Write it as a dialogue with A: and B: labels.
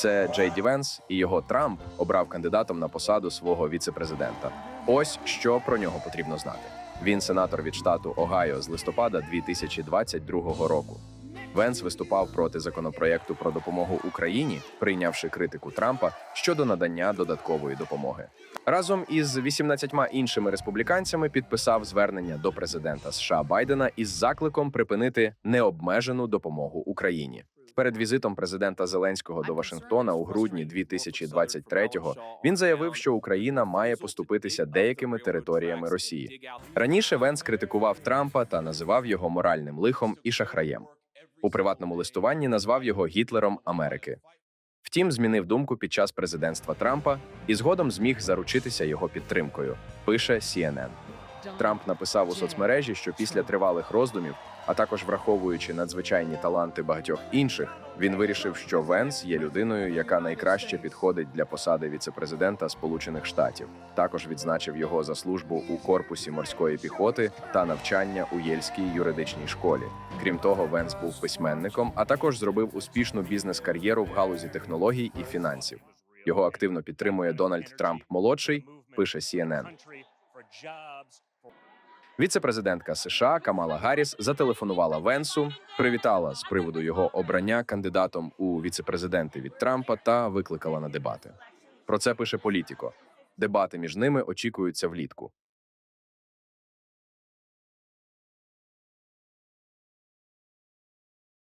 A: Це Джей Ді Венс, і його Трамп обрав кандидатом на посаду свого віцепрезидента. Ось що про нього потрібно знати. Він сенатор від штату Огайо з листопада 2022 року. Венс виступав проти законопроєкту про допомогу Україні, прийнявши критику Трампа щодо надання додаткової допомоги. Разом із 18 іншими республіканцями підписав звернення до президента США Байдена із закликом припинити необмежену допомогу Україні. Перед візитом президента Зеленського до Вашингтона у грудні 2023-го він заявив, що Україна має поступитися деякими територіями Росії. Раніше Венс критикував Трампа та називав його моральним лихом і шахраєм. У приватному листуванні назвав його Гітлером Америки. Втім, змінив думку під час президентства Трампа і згодом зміг заручитися його підтримкою. Пише CNN. Трамп написав у соцмережі, що після тривалих роздумів, а також враховуючи надзвичайні таланти багатьох інших, він вирішив, що Венс є людиною, яка найкраще підходить для посади віцепрезидента Сполучених Штатів. Також відзначив його за службу у корпусі морської піхоти та навчання у Єльській юридичній школі. Крім того, Венс був письменником, а також зробив успішну бізнес-кар'єру в галузі технологій і фінансів. Його активно підтримує Дональд Трамп молодший. Пише CNN. Віцепрезидентка США Камала Гарріс зателефонувала Венсу, привітала з приводу його обрання кандидатом у віцепрезиденти від Трампа та викликала на дебати. Про це пише Політіко. Дебати між ними очікуються влітку.